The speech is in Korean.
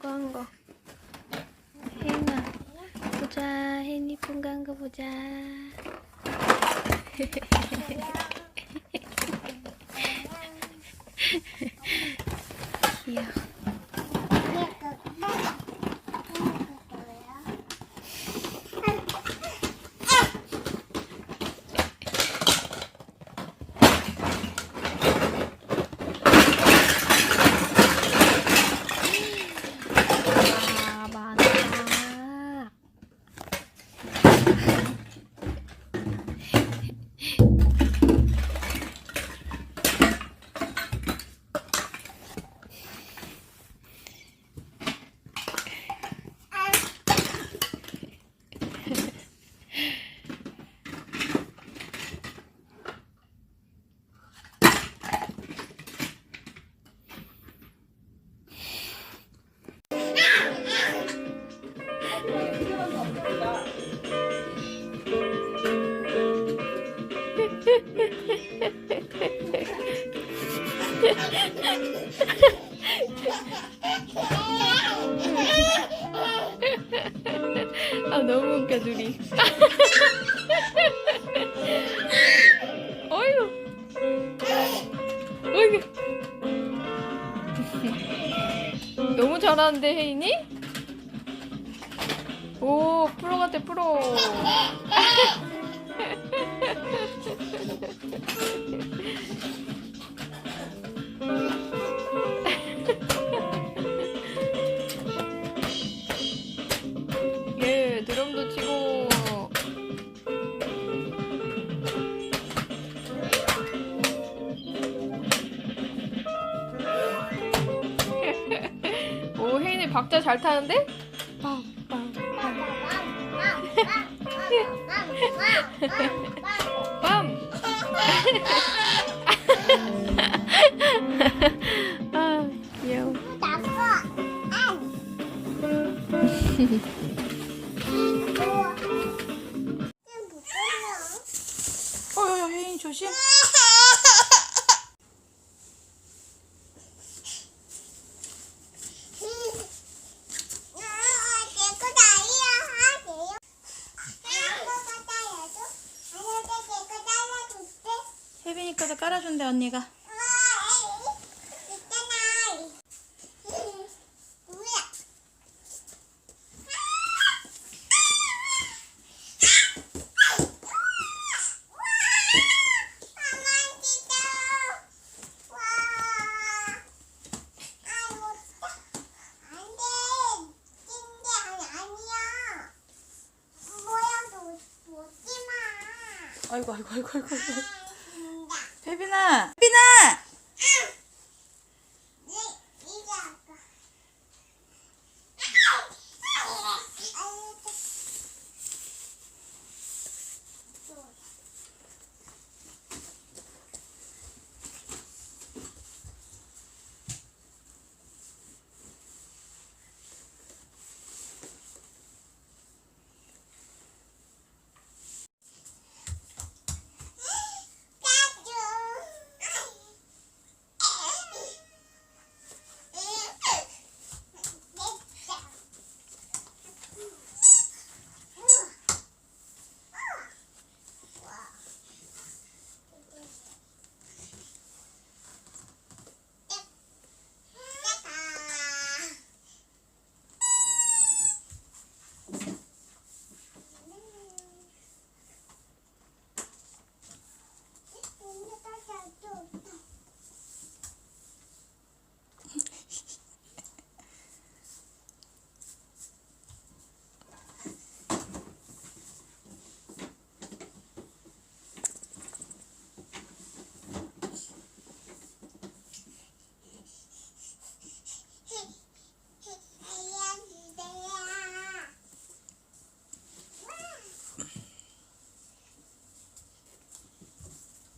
한 거. 혜인아, 보자. 혜인 이쁜 거한거 보자. 아 너무 웃겨 둘이. 어이구. 어이구. 너무 잘하는데 혜인이? 오 프로 같아 프로. 박자 잘 타는데? 빰. 아 귀여워. 어여여 혜인이 조심. 혜빈이 거도 깔아준대 언니가. 아이고 아이고 아이고 아이고. 혜빈아